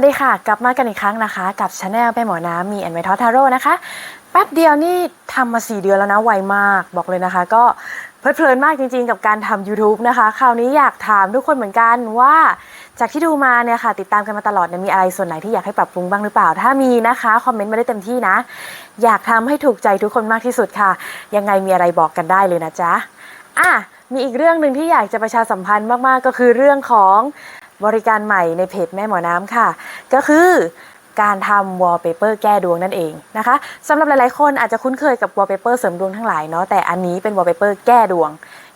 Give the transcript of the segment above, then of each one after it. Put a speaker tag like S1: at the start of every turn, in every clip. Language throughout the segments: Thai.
S1: วัสดีค่ะ กลับมากันอีกครั้งนะคะ กับชาแนลแม่หมอน้ำมีแอนไวทอทาโร่นะคะ แป๊บเดียวนี่ทำมา4เดือนแล้วนะไวมากบอกเลยนะคะ ก็เพลิดเพลินมากจริงๆ กับการทำ YouTube นะคะ คราวนี้อยากถามทุกคนเหมือนกันว่า จากที่ดูมาเนี่ยค่ะ ติดตามกันมาตลอดเนี่ยมีอะไรส่วนไหนที่อยากให้ปรับปรุงบ้างหรือเปล่า ถ้ามีนะคะคอมเมนต์มาได้เต็มที่นะ อยากทำให้ถูกใจทุกคนมากที่สุดค่ะ ยังไงมีอะไรบอกกันได้เลยนะจ๊ะอะมีอีกเรื่องหนึ่งที่อยากจะประชาสัมพันธ์มากๆ ก็คือเรื่องของ บริการใหม่ในเพจแม่หมอน้ำค่ะ ก็คือการทำวอลเปเปอร์แก้ดวงนั่นเองนะคะสำหรับหลายๆคนอาจจะคุ้นเคยกับวอลเปเปอร์เสริมดวงทั้งหลายเนาะแต่อันนี้เป็นวอลเปเปอร์แก้ดวง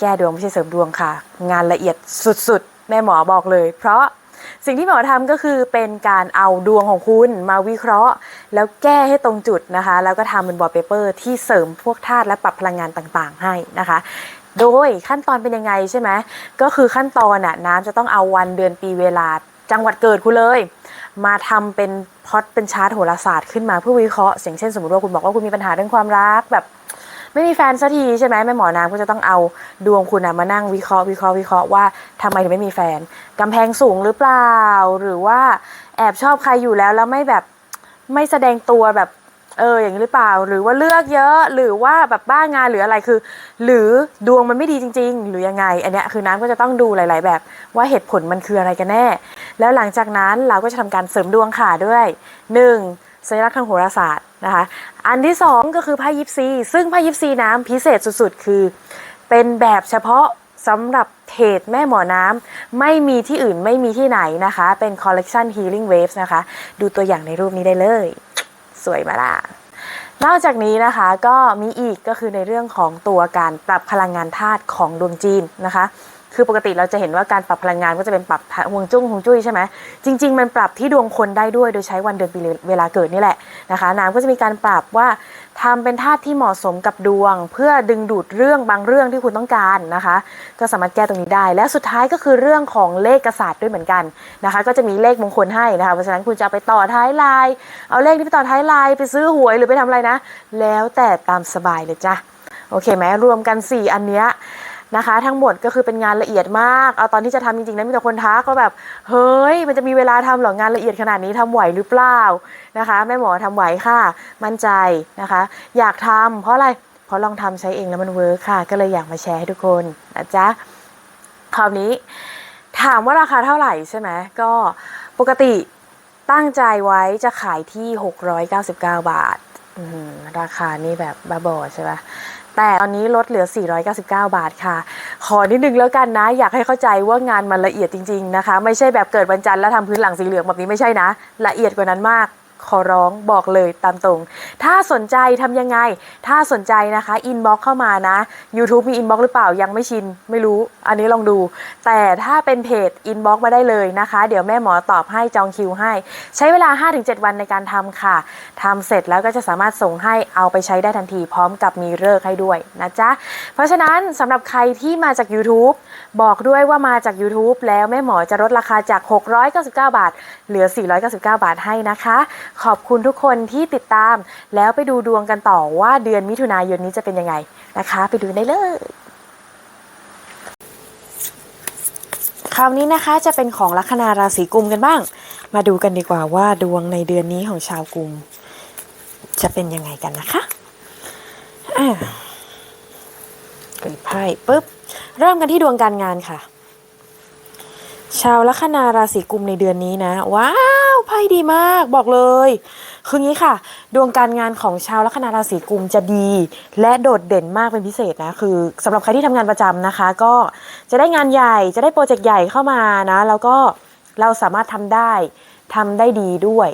S1: แก้ดวงไม่ใช่เสริมดวงค่ะ งานละเอียดสุดๆ แม่หมอบอกเลย เพราะสิ่งที่หมอทำก็คือเป็นการเอาดวงของคุณมาวิเคราะห์ แล้วแก้ให้ตรงจุดนะคะ แล้วก็ทำเป็นวอลเปเปอร์ที่เสริมพวกธาตุและปรับพลังงานต่างๆ ให้นะคะ โดยขั้นตอนเป็นยังไงใช่ไหมก็คือขั้นตอนน่ะน้ำจะต้องเอาวันเดือนปีเวลาจังหวัดเกิดคุณเลย มาทำเป็นพอตเป็นชาร์ตโหราศาสตร์ขึ้นมาเพื่อวิเคราะห์อย่างเช่นสมมติว่าคุณบอกว่าคุณมีปัญหาเรื่องความรักแบบไม่มีแฟนสักทีใช่ไหมแม่หมอน้ำก็จะต้องเอาดวงคุณนะมานั่งวิเคราะห์วิเคราะห์วิเคราะห์ว่าทำไมถึงไม่มีแฟนกำแพงสูงหรือเปล่า หรือว่าแอบชอบใครอยู่แล้วแล้วไม่แบบไม่แสดงตัวแบบ เอออย่างนี้หรือเปล่า หรือว่าเลือกเยอะหรือว่าแบบบ้างานหรืออะไรคือ หรือดวงมันไม่ดีจริง ๆ หรือยังไง อันเนี้ยคือน้ำก็จะต้องดูหลาย ๆ แบบ ว่าเหตุผลมันคืออะไรกันแน่ แล้วหลังจากนั้นเราก็จะทำการเสริมดวงค่ะด้วยหนึ่งสัญลักษณ์ทางโหราศาสตร์นะคะอันที่สองก็คือไพ่ยิปซีซึ่งไพ่ยิปซีน้ำพิเศษสุดๆ คือ เป็นแบบเฉพาะสำหรับเพจแม่หมอน้ำไม่มีที่อื่นไม่มีที่ไหนนะคะ เป็นคอลเลกชัน Healing Waves นะคะ ดูตัวอย่างในรูปนี้ได้เลย สวยมาล่ะนอกจากนี้นะคะก็มีอีกก็คือในเรื่องของตัวการปรับพลังงานธาตุของดวงจีนนะคะ คือปกติเราจะเห็นว่าการปรับพลังงานก็จะเป็นปรับห่วงจุ้งห่วงจุ้ยใช่ไหมจริง ๆ มันปรับที่ดวงคนได้ด้วยโดยใช้วันเดือนปีเวลาเกิดนี่แหละ นะคะน้ำก็จะมีการปรับว่าทำเป็นธาตุที่เหมาะสมกับดวง เพื่อดึงดูดเรื่องบางเรื่องที่คุณต้องการนะคะ ก็สามารถแก้ตรงนี้ได้ และสุดท้ายก็คือเรื่องของเลขกษัตริย์ด้วยเหมือนกันนะคะ ก็จะมีเลขมงคลให้นะคะเพราะฉะนั้นคุณจะไปต่อท้ายลายเอาเลขที่ไปต่อท้ายลายไปซื้อหวยหรือไปทำอะไรนะ แล้วแต่ตามสบายเลยจ้ะโอเคไหมรวมกัน 4 อันเนี้ย นะคะ ทั้งหมดก็คือเป็นงานละเอียดมาก เอาตอนที่จะทำจริงๆนะมีแต่คนทักก็แบบ เฮ้ย มันจะมีเวลาทำหรองานละเอียดขนาดนี้ทำไหวหรือเปล่านะคะแม่หมอทำไหวค่ะ มั่นใจนะคะ อยากทำเพราะอะไรเพราะลองทำใช้เองแล้วมันเวิร์คค่ะ ก็เลยอยากมาแชร์ให้ทุกคนนะจ๊ะคราวนี้ถามว่าราคาเท่าไหร่ใช่ไหมก็ปกติตั้งใจไว้จะขายที่ 699 บาท ราคานี่แบบบ้าบอใช่ปะ แต่ตอนนี้ลดเหลือ 499 บาทค่ะ ขอนิดนึงแล้วกันนะ อยากให้เข้าใจว่างานมันละเอียดจริง ๆ นะคะ ไม่ใช่แบบเกิดวันจันทร์แล้วทำพื้นหลังสีเหลืองแบบนี้ไม่ใช่นะ ละเอียดกว่านั้นมาก ขอร้องบอกเลยตามตรง ถ้าสนใจทำยังไง ถ้าสนใจนะคะอินบ็อกเข้ามานะ YouTube มีอินบ็อกหรือเปล่ายังไม่ชิน ไม่รู้ อันนี้ลองดู แต่ถ้าเป็นเพจอินบ็อกมาได้เลยนะคะ เดี๋ยวแม่หมอตอบให้จองคิวให้ ใช้เวลา 5-7 วันในการทำค่ะทำเสร็จแล้วก็จะสามารถส่งให้เอาไปใช้ได้ทันที พร้อมกับมีเลิกให้ด้วยนะจ๊ะเพราะฉะนั้นสำหรับใครที่มาจาก YouTube บอกด้วยว่ามาจาก YouTube แล้วแม่หมอจะลดราคาจาก 699 บาท เหลือ 499 บาทให้นะคะขอบคุณทุกคนที่ติดตาม แล้วไปดูดวงกันต่อว่าเดือนมิถุนายนนี้จะเป็นยังไงนะคะ ไปดูได้เลยคราวนี้นะคะจะเป็นของลัคนาราศีกุมกันบ้าง มาดูกันดีกว่าว่าดวงในเดือนนี้ของชาวกุม จะเป็นยังไงกันนะคะอ่าเกิดไพ่ปุ๊บ เริ่มกันที่ดวงการงานค่ะ ชาวลัคนาราศีกุมในเดือนนี้นะ ว้า ไพ่ดีมากบอกเลย คืองี้ค่ะ ดวงการงานของชาวลัคนาราศีกุมจะดี และโดดเด่นมากเป็นพิเศษนะ คือสำหรับใครที่ทำงานประจำนะคะ ก็จะได้งานใหญ่จะได้โปรเจกต์ใหญ่เข้ามานะ แล้วก็เราสามารถทำได้ทำได้ดีด้วย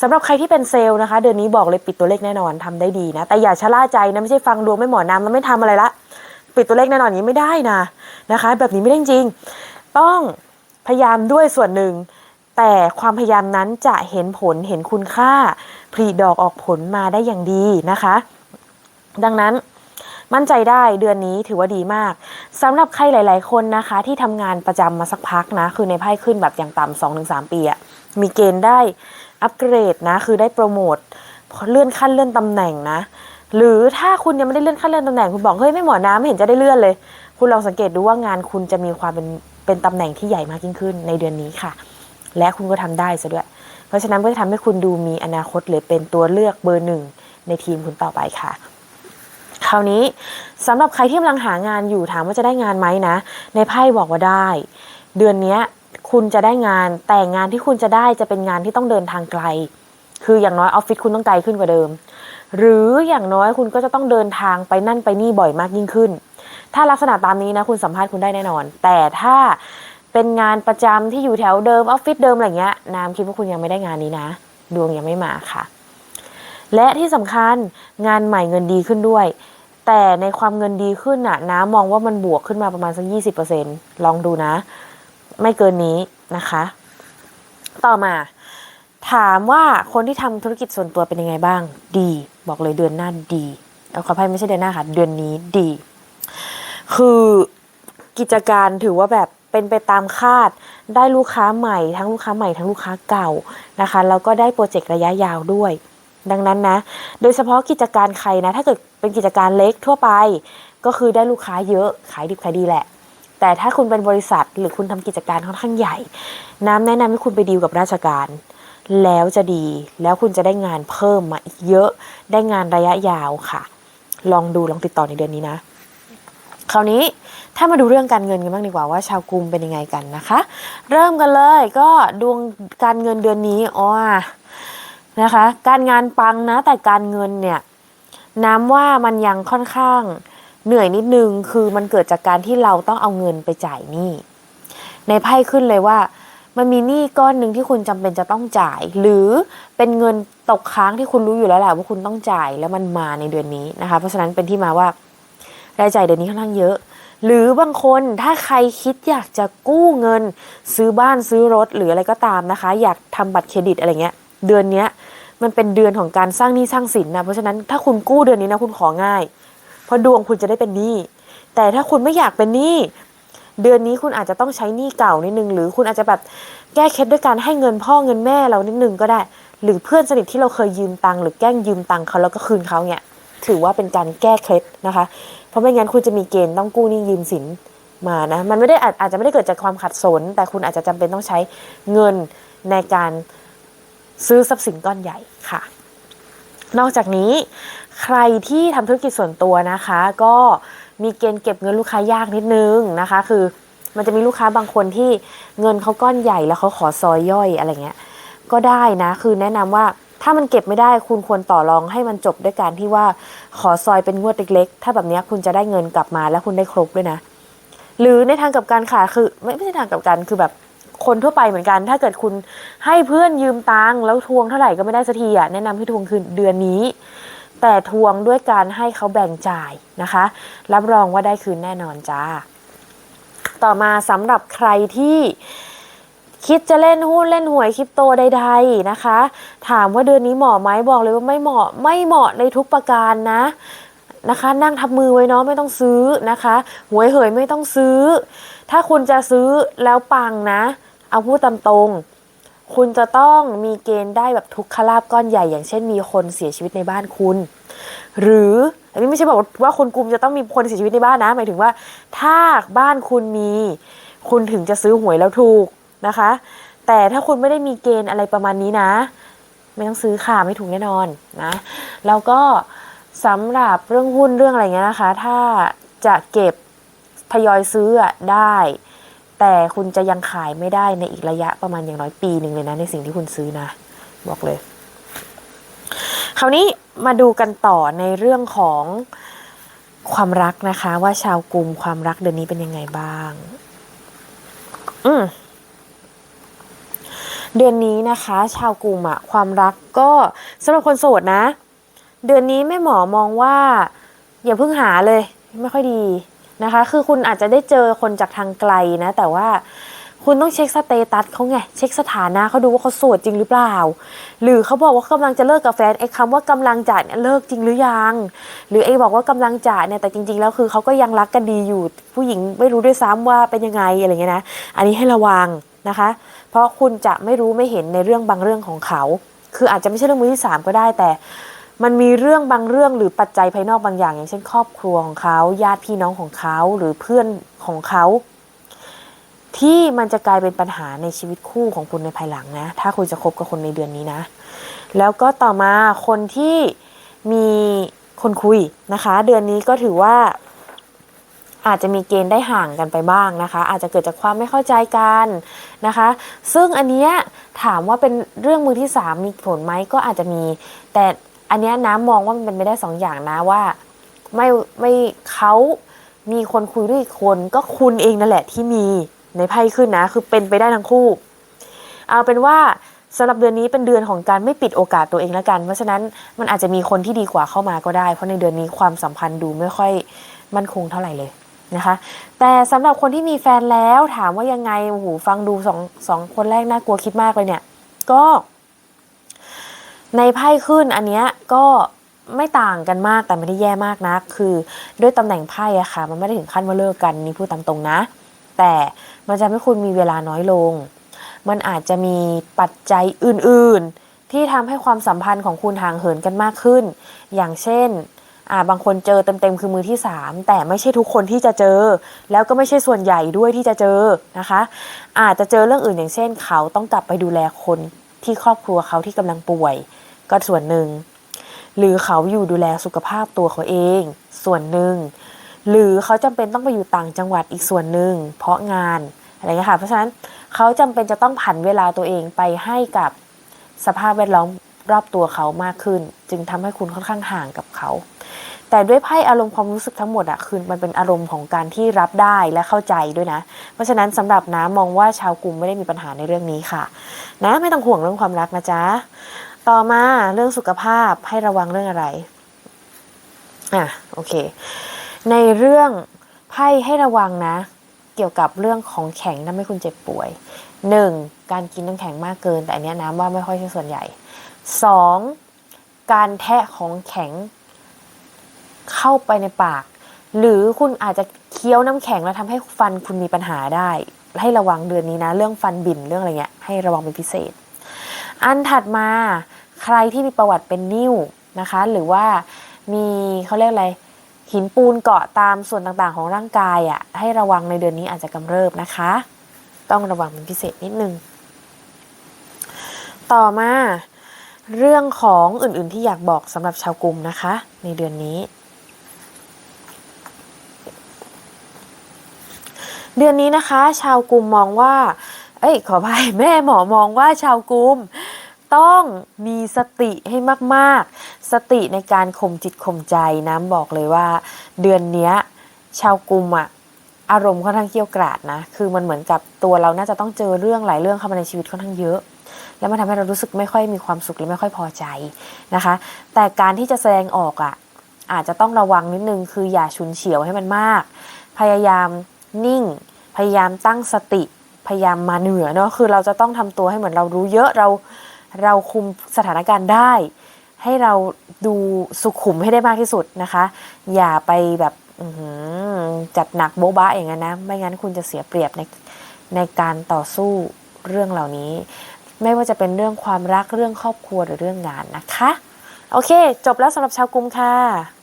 S1: สำหรับใครที่เป็นเซลล์นะคะ เดือนนี้บอกเลยปิดตัวเลขแน่นอนทำได้ดีนะ แต่อย่าชะล่าใจนะไม่ใช่ฟังดวงไม่หมอนำแล้วไม่ทำอะไรละปิดตัวเลขแน่นอนอย่างนี้ไม่ได้นะนะคะ แบบนี้ไม่ได้จริง ต้องพยายามด้วยส่วนหนึ่ง แต่ความพยายามนั้นจะเห็นผลเห็นคุณค่าผลิดอกออกผลมาได้อย่างดีนะคะ ดังนั้นมั่นใจได้เดือนนี้ถือว่าดีมากสำหรับใครหลาย ๆ คนนะคะ ที่ทำงานประจำมาสักพักนะ คือในไพ่ขึ้นแบบอย่างต่ำสองถึงสามปีอะมีเกณฑ์ได้อัปเกรดนะ คือได้โปรโมทเลื่อนขั้นเลื่อนตำแหน่งนะ หรือถ้าคุณยังไม่ได้เลื่อนขั้นเลื่อนตำแหน่งคุณบอกเฮ้ยไม่หมอน้ำไม่เห็นจะได้เลื่อนเลย คุณลองสังเกตดูว่างานคุณจะมีความเป็นเป็นตำแหน่งที่ใหญ่มากยิ่งขึ้นในเดือนนี้ค่ะ และคุณก็ทำได้ซะด้วย เพราะฉะนั้นก็จะทำให้คุณดูมีอนาคตหรือเป็นตัวเลือกเบอร์หนึ่งในทีมคุณต่อไปค่ะคราวนี้สำหรับใครที่กำลังหางานอยู่ถามว่าจะได้งานไหมนะ ในไพ่บอกว่าได้ เดือนนี้คุณจะได้งานแต่งานที่คุณจะได้จะเป็นงานที่ต้องเดินทางไกล คืออย่างน้อยออฟฟิศคุณต้องไกลขึ้นกว่าเดิม หรืออย่างน้อยคุณก็จะต้องเดินทางไปนั่นไปนี่บ่อยมากยิ่งขึ้น ถ้าลักษณะตามนี้นะคุณสัมภาษณ์คุณได้แน่นอน แต่ถ้า เป็นงานประจำที่อยู่แถวเดิมออฟฟิศเดิมอะไรเงี้ยน้ำคิดว่าคุณยังไม่ได้งานนี้นะ ดวงยังไม่มาค่ะ และที่สำคัญงานใหม่เงินดีขึ้นด้วย แต่ในความเงินดีขึ้นน่ะ น้ามองว่ามันบวกขึ้นมาประมาณสักยี่สิบเปอร์เซ็นลองดูนะ ไม่เกินนี้นะคะ ต่อมา ถามว่าคนที่ทำธุรกิจส่วนตัวเป็นยังไงบ้าง ดี บอกเลยเดือนหน้าดีเอาขออภัยไม่ใช่เดือนหน้าค่ะ เดือนนี้ดี คือกิจการถือว่าแบบ เป็นไปตามคาด ได้ลูกค้าใหม่ ทั้งลูกค้าใหม่ทั้งลูกค้าเก่านะคะแล้วก็ได้โปรเจกต์ระยะยาวด้วย ดังนั้นนะ โดยเฉพาะกิจการใครนะ ถ้าเกิดเป็นกิจการเล็กทั่วไป ก็คือได้ลูกค้าเยอะขายดิบขายดีแหละ แต่ถ้าคุณเป็นบริษัทหรือคุณทำกิจการค่อนข้างใหญ่ น้ำแนะนำให้คุณไปดีลกับราชการ แล้วจะดีแล้วคุณจะได้งานเพิ่มมาอีกเยอะได้งานระยะยาวค่ะ ลองดูลองติดต่อในเดือนนี้นะ ราวนี้ถ้ามาดูเรื่องการเงินกันบ้างดีกว่าว่าชาวกรุงเป็นยังไงกันนะคะ เริ่มกันเลยก็ดวงการเงินเดือนนี้อ๋อนะคะ การงานปังนะแต่การเงินเนี่ยน้ำว่ามันยังค่อนข้างเหนื่อยนิดนึงคือมันเกิดจากการที่เราต้องเอาเงินไปจ่ายหนี้ในไพ่ขึ้นเลยว่ามันมีหนี้ก้อนหนึ่งที่คุณจำเป็นจะต้องจ่าย หรือเป็นเงินตกค้างที่คุณรู้อยู่แล้วแหละว่าคุณต้องจ่ายแล้วมันมาในเดือนนี้นะคะ เพราะฉะนั้นเป็นที่มาว่า รายจ่ายเดือนนี้ค่อนข้างเยอะ หรือบางคนถ้าใครคิดอยากจะกู้เงิน ซื้อบ้านซื้อรถหรืออะไรก็ตามนะคะ อยากทำบัตรเครดิตอะไรเงี้ย เดือนเนี้ยมันเป็นเดือนของการสร้างหนี้สร้างสินนะเพราะฉะนั้นถ้าคุณกู้เดือนนี้นะคุณของ่าย เพราะดวงคุณจะได้เป็นหนี้แต่ถ้าคุณไม่อยากเป็นหนี้เดือนนี้คุณอาจจะต้องใช้หนี้เก่านิดนึงหรือคุณอาจจะแบบแก้เคล็ดด้วยการให้เงินพ่อเงินแม่เรานิดนึงก็ได้ หรือเพื่อนสนิทที่เราเคยยืมตังค์หรือแกล้งยืมตังค์เขาแล้วก็คืนเขาเนี่ยถือว่าเป็นการแก้เคล็ดนะคะ ราะไม่งั้นคุณจะมีเกณฑ์ต้องกู้หนี้ยืมสินมานะ มันไม่ได้อาจอาจจะไม่ได้เกิดจากความขัดสน แต่คุณอาจจะจำเป็นต้องใช้เงินในการซื้อทรัพย์สินก้อนใหญ่ค่ะ นอกจากนี้ใครที่ทำธุรกิจส่วนตัวนะคะ ก็มีเกณฑ์เก็บเงินลูกค้ายากนิดนึงนะคะ คือมันจะมีลูกค้าบางคนที่เงินเขาก้อนใหญ่แล้วเขาขอซอยย่อยอะไรเงี้ย ก็ได้นะ คือแนะนำว่า ถ้ามันเก็บไม่ได้คุณควรต่อรองให้มันจบด้วยการที่ว่าขอซอยเป็นงวดเล็กๆ ถ้าแบบนี้คุณจะได้เงินกลับมาแล้วคุณได้ครบด้วยนะ หรือในทางกับการค่ะคือไม่ไม่ใช่ทางกับกันคือแบบคนทั่วไปเหมือนกัน ถ้าเกิดคุณให้เพื่อนยืมตังค์แล้วทวงเท่าไหร่ก็ไม่ได้สักทีอะแนะนำให้ทวงคืนเดือนนี้ แต่ทวงด้วยการให้เขาแบ่งจ่ายนะคะ รับรองว่าได้คืนแน่นอนจ้า ต่อมาสำหรับใครที่ คิดจะเล่นหุ้นเล่นหวยคริปโตใดๆนะคะ ถามว่าเดือนนี้เหมาะไหมบอกเลยว่าไม่เหมาะไม่เหมาะในทุกประการนะนะคะนั่งทับมือไว้เนาะไม่ต้องซื้อนะคะหวยเหยไม่ต้องซื้อ ถ้าคุณจะซื้อแล้วปังนะ เอาพูดตามตรง คุณจะต้องมีเกณฑ์ได้แบบทุกขลาบก้อนใหญ่ อย่างเช่นมีคนเสียชีวิตในบ้านคุณ หรืออันนี้ไม่ใช่บอกว่าคนกลุ่มจะต้องมีคนเสียชีวิตในบ้านนะ หมายถึงว่า ถ้าบ้านคุณมี คุณถึงจะซื้อหวยแล้วถูก นะคะ แต่ถ้าคุณไม่ได้มีเกณฑ์อะไรประมาณนี้นะ ไม่ต้องซื้อค่ะไม่ถูกแน่นอนนะแล้วก็สำหรับเรื่องหุ้นเรื่องอะไรเงี้ยนะคะ ถ้าจะเก็บทยอยซื้อได้ แต่คุณจะยังขายไม่ได้ในอีกระยะประมาณอย่างน้อยปีหนึ่งเลยนะในสิ่งที่คุณซื้อนะ บอกเลย คราวนี้มาดูกันต่อในเรื่องของความรักนะคะ ว่าชาวกลุ่มความรักเดือนนี้เป็นยังไงบ้าง อืม เดือนนี้นะคะ ชาวกลุ่มอะความรักก็สำหรับคนโสดนะ เดือนนี้แม่หมอมองว่า อย่าเพิ่งหาเลย ไม่ค่อยดีนะคะ คือคุณอาจจะได้เจอคนจากทางไกลนะ แต่ว่าคุณต้องเช็คสเตตัสเขาไง เช็คสถานะเขาดูว่าเขาโสดจริงหรือเปล่า หรือเขาบอกว่าเขากำลังจะเลิกกับแฟนไอ้คำว่ากำลังจะเนี่ยเลิกจริงหรือยัง หรือไอ้บอกว่ากำลังจะเนี่ยแต่จริง ๆ แล้วคือเขาก็ยังรักกันดีอยู่ ผู้หญิงไม่รู้ด้วยซ้ำว่าเป็นยังไงอะไรเงี้ยนะ อันนี้ให้ระวัง นะคะ เพราะคุณจะไม่รู้ไม่เห็นในเรื่องบางเรื่องของเขา คืออาจจะไม่ใช่เรื่องมือที่สามก็ได้แต่ มันมีเรื่องบางเรื่องหรือปัจจัยภายนอกบางอย่าง อย่างเช่น ครอบครัวของเขาญาติพี่น้องของเขาหรือเพื่อนของเขา ที่มันจะกลายเป็นปัญหาในชีวิตคู่ของคุณในภายหลังนะ ถ้าคุณจะคบกับคนในเดือนนี้นะ แล้วก็ต่อมาคนที่มีคนคุยนะคะ เดือนนี้ก็ถือว่า อาจจะมีเกณฑ์ได้ห่างกันไปบ้างนะคะ อาจจะเกิดจากความไม่เข้าใจกันนะคะ ซึ่งอันเนี้ยถามว่าเป็นเรื่องมือที่สามมีผลไหมก็อาจจะมี แต่อันเนี้ยน้ำมองว่ามันเป็นไปได้สองอย่างนะว่าไม่ไม่เขามีคนคุยด้วยอีกคนก็คุณเองนั่นแหละที่มีในไพ่ขึ้นนะ คือเป็นไปได้ทั้งคู่ เอาเป็นว่าสำหรับเดือนนี้เป็นเดือนของการไม่ปิดโอกาสตัวเองแล้วกัน เพราะฉะนั้นมันอาจจะมีคนที่ดีกว่าเข้ามาก็ได้ เพราะในเดือนนี้ความสัมพันธ์ดูไม่ค่อยมั่นคงเท่าไหร่เลย นะคะ แต่สำหรับคนที่มีแฟนแล้วถามว่ายังไงโอ้โหฟังดูสองสองคนแรกน่ากลัวคิดมากเลยเนี่ย ก็ ในไพ่ขึ้นอันเนี้ยก็ไม่ต่างกันมากแต่ไม่ได้แย่มากนะคือด้วยตำแหน่งไพ่อะค่ะ มันไม่ได้ถึงขั้นว่าเลิกกันนี่พูดตามตรงนะ แต่มันจะให้คุณมีเวลาน้อยลง มันอาจจะมีปัจจัยอื่น ๆ ที่ทำให้ความสัมพันธ์ของคุณห่างเหินกันมากขึ้น อย่างเช่น อ่าบางคนเจอเต็มๆคือมือที่สามแต่ไม่ใช่ทุกคนที่จะเจอ แล้วก็ไม่ใช่ส่วนใหญ่ด้วยที่จะเจอนะคะ อาจจะเจอเรื่องอื่นอย่างเช่น เขาต้องกลับไปดูแลคนที่ครอบครัวเขาที่กำลังป่วย ก็ส่วนหนึ่ง หรือเขาอยู่ดูแลสุขภาพตัวเขาเอง ส่วนหนึ่ง หรือเขาจำเป็นต้องไปอยู่ต่างจังหวัดอีกส่วนหนึ่ง เพราะงานอะไรเงี้ยค่ะเพราะฉะนั้นเขาจำเป็นจะต้องผันเวลาตัวเองไปให้กับสภาพแวดล้อมรอบตัวเขามากขึ้น จึงทำให้คุณค่อนข้างห่างกับเขา แต่ด้วยไพ่อารมณ์ความรู้สึกทั้งหมดอะคือมันเป็นอารมณ์ของการที่รับได้และเข้าใจด้วยนะ เพราะฉะนั้นสำหรับน้ำมองว่าชาวกลุ่มไม่ได้มีปัญหาในเรื่องนี้ค่ะ นะไม่ต้องห่วงเรื่องความรักนะจ๊ะต่อมาเรื่องสุขภาพให้ระวังเรื่องอะไรอะโอเค ในเรื่องไพ่ให้ระวังนะ เกี่ยวกับเรื่องของแข็งทำให้คุณเจ็บป่วยหนึ่งการกินน้ำแข็งมากเกิน แต่อันนี้น้ำว่าไม่ค่อยใช่ส่วนใหญ่สองการแทะของแข็ง เข้าไปในปาก หรือคุณอาจจะเคี้ยวน้ำแข็งแล้วทำให้ฟันคุณมีปัญหาได้ ให้ระวังเดือนนี้นะ เรื่องฟันบิ่นเรื่องอะไรเงี้ยให้ระวังเป็นพิเศษ อันถัดมาใครที่มีประวัติเป็นนิ่วนะคะ หรือว่ามีเขาเรียกอะไรหินปูนเกาะตามส่วนต่างๆ ของร่างกายอะ่ะให้ระวังในเดือนนี้อาจจะกำเริบนะคะ ต้องระวังเป็นพิเศษนิดนึง ต่อมาเรื่องของอื่นๆที่อยากบอกสำหรับชาวกลุ่มนะคะ ในเดือนนี้ เดือนนี้นะคะ ชาวกลุ่มมองว่า เอ้ยขออภัยแม่หมอมองว่าชาวกลุ่มต้องมีสติให้มากๆ สติในการข่มจิตข่มใจน้ำบอกเลยว่า เดือนนี้ชาวกลุ่มอะอารมณ์ค่อนข้างเกี้ยวกราดนะ คือมันเหมือนกับตัวเราน่าจะต้องเจอเรื่องหลายเรื่องเข้ามาในชีวิตค่อนข้างเยอะ แล้วมันทำให้เรารู้สึกไม่ค่อยมีความสุขและไม่ค่อยพอใจนะคะ แต่การที่จะแสดงออกอะอาจจะต้องระวังนิดนึงคืออย่าฉุนเฉียวให้มันมาก พยายาม นิ่ง พยายามตั้งสติ พยายามมาเหนือเนาะคือเราจะต้องทำตัวให้เหมือนเรารู้เยอะเราเราคุมสถานการณ์ได้ ให้เราดูสุขุมให้ได้มากที่สุดนะคะ อย่าไปแบบจัดหนักโบ๊ะบะอย่างนั้นนะ ไม่งั้นคุณจะเสียเปรียบในในการต่อสู้เรื่องเหล่านี้ ไม่ว่าจะเป็นเรื่องความรักเรื่องครอบครัวหรือเรื่องงานนะคะ โอเค จบแล้วสำหรับชาวกุมค่ะ